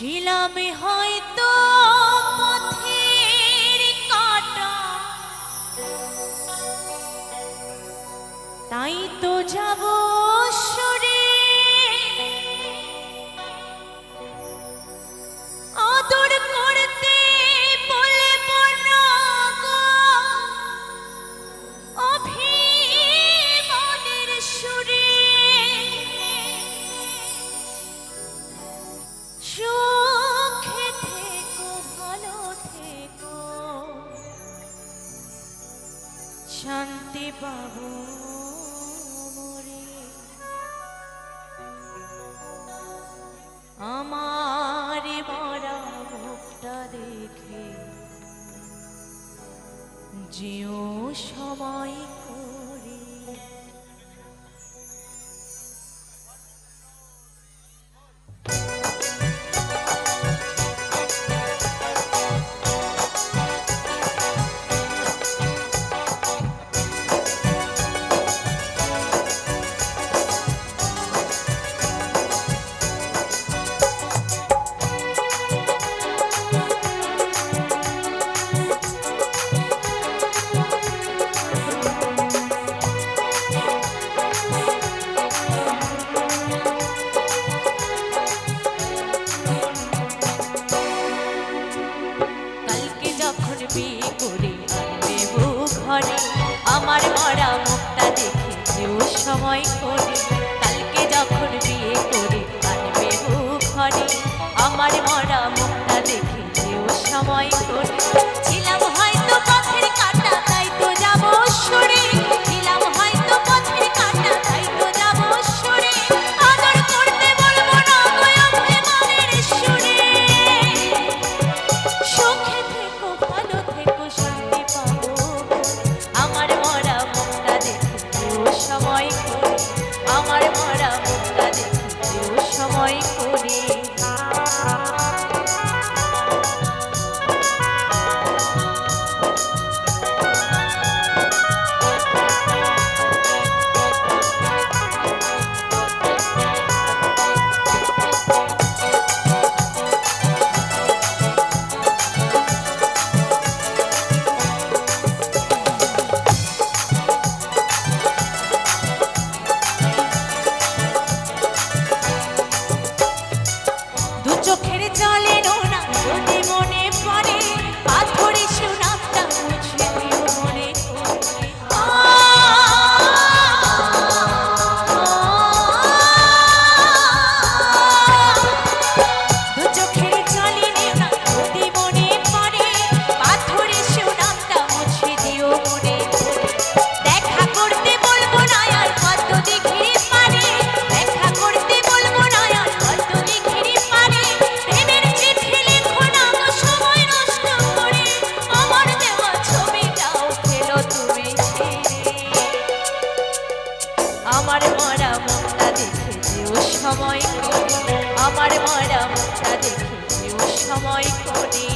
ছিলাম হয়তো পথের কাটা। তাই তো যাব শান্তি পাব আমার মরা মুখটা দেখে যেও সময় সময় করে কালকে যখন বিয়ে করে কানবে ঘরে। আমার মরা আমার মরা মুখা দেখি সময় করে